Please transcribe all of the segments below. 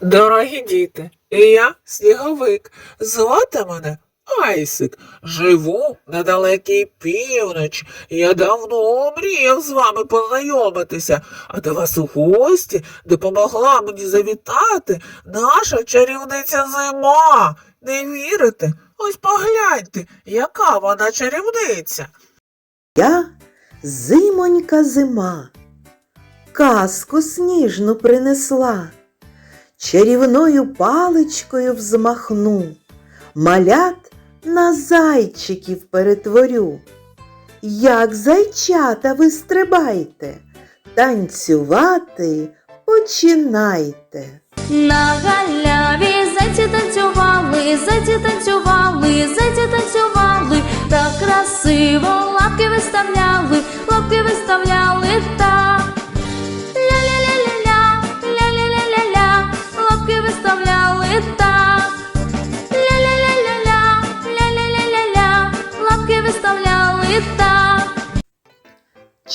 Дорогі діти, я сніговик. Звати мене Айсик. Живу на далекій півночі. Я давно мріяв з вами познайомитися, а до вас у гості допомогла мені завітати наша чарівниця зима. Не вірите? Ось погляньте, яка вона чарівниця. Я зимонька зима, казку сніжну принесла, чарівною паличкою взмахну, малят на зайчиків перетворю. Як зайчата ви стрибайте, танцювати починайте. На галяві зайці танцювали, зайці танцювали, зайці танцювали, так красиво лапки виставляли, лапки виставляли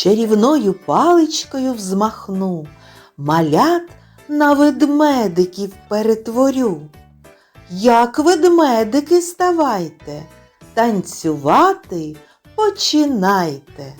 Чарівною паличкою взмахну, малят на ведмедиків перетворю. Як ведмедики ставайте, танцювати починайте.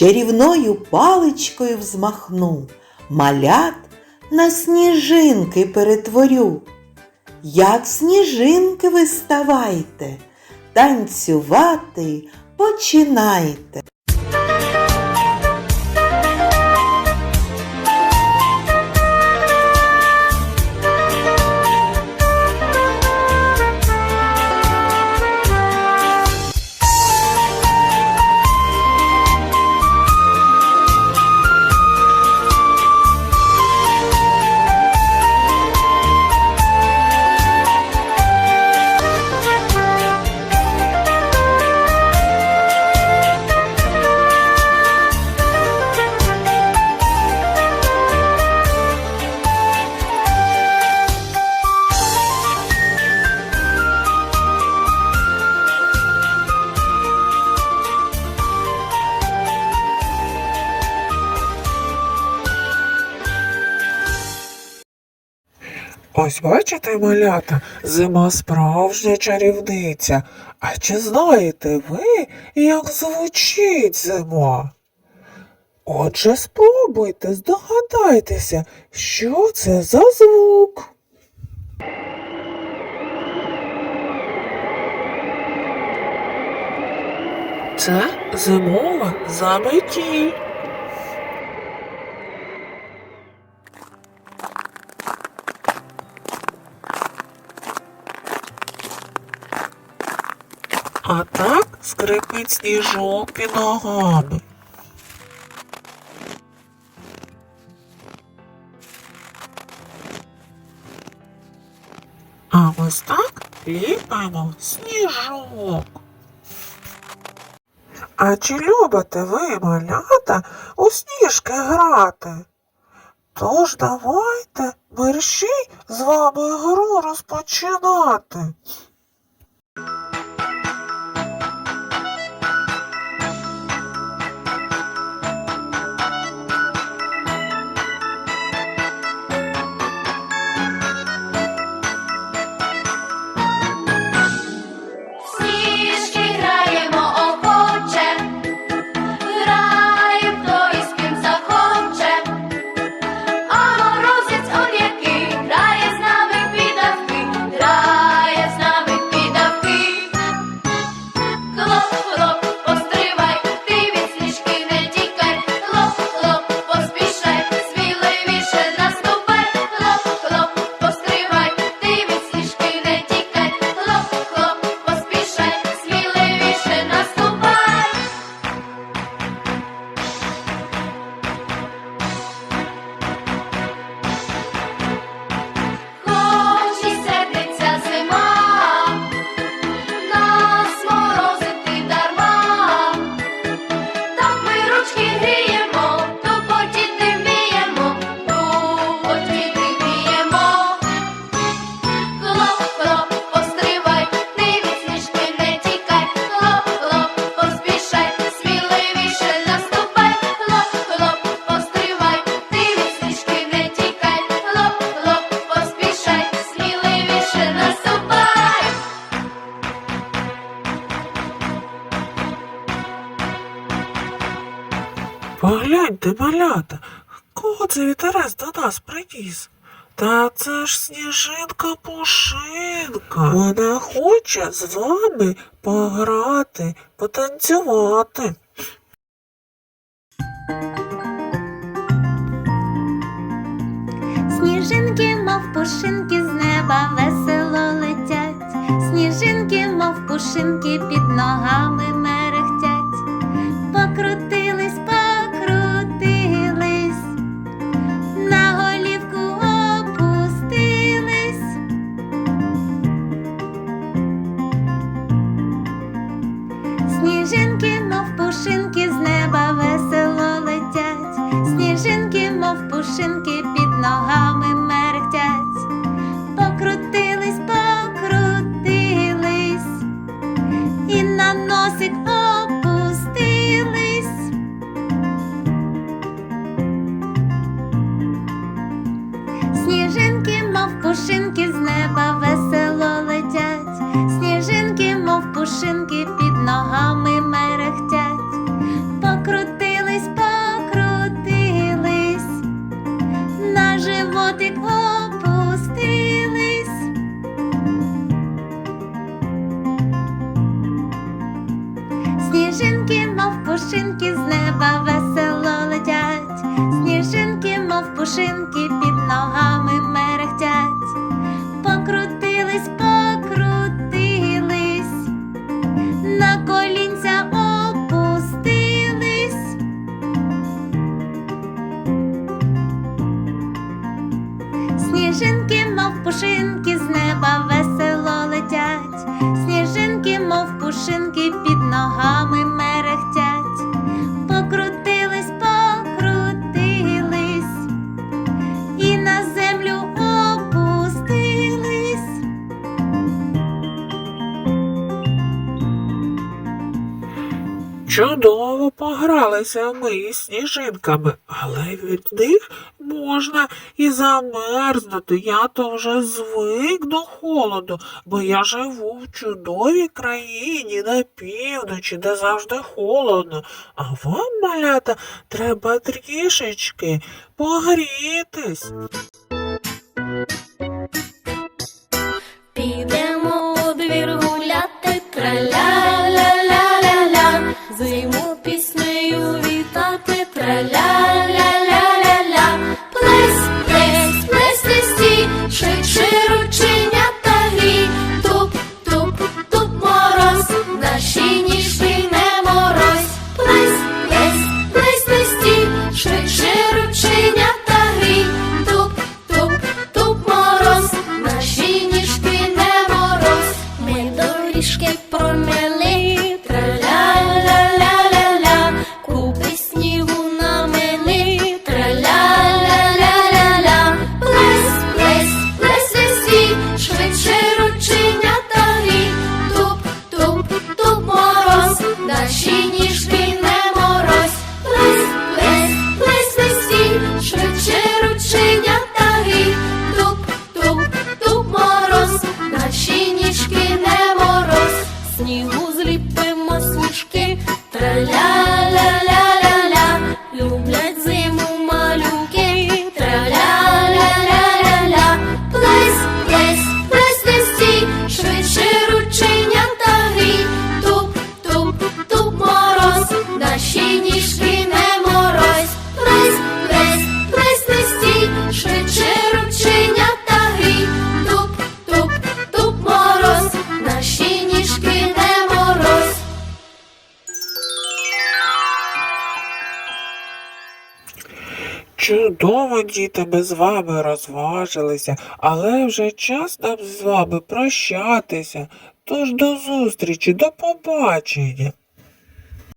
Чарівною паличкою взмахну, малят на сніжинки перетворю. Як сніжинки ви ставайте, танцювати починайте. Ось бачите, малята, зима справжня чарівниця. А чи знаєте ви, як звучить зима? Отже, спробуйте, здогадайтеся, що це за звук. Це зимова заметіль. А так скрипить сніжок під ногами. А ось так ліпаємо сніжок. А чи любите ви, малята, у сніжки грати? Тож давайте мерщій з вами гру розпочинати. Це вітерець до нас приніс? Та це ж сніжинка пушинка. Вона хоче з вами пограти, потанцювати. Сніжинки, мов пушинки, з неба весело летять, сніжинки, мов пушинки, під ногами мерехтять, покрутились, Сніжинки, мов пушинки, з неба весело летять, сніжинки, мов пушинки, на животик опустились. Під ногами мерехтять, покрутились, покрутились, і на землю опустились. Чудово погралися ми із сніжинками, але від них можна і замерзнути. Я то вже звик до холоду, бо я живу в чудовій країні на півночі, де завжди холодно. А вам, малята, треба трішечки погрітись. Чудово, діти, ми з вами розважилися, але вже час нам з вами прощатися. Тож до зустрічі, до побачення.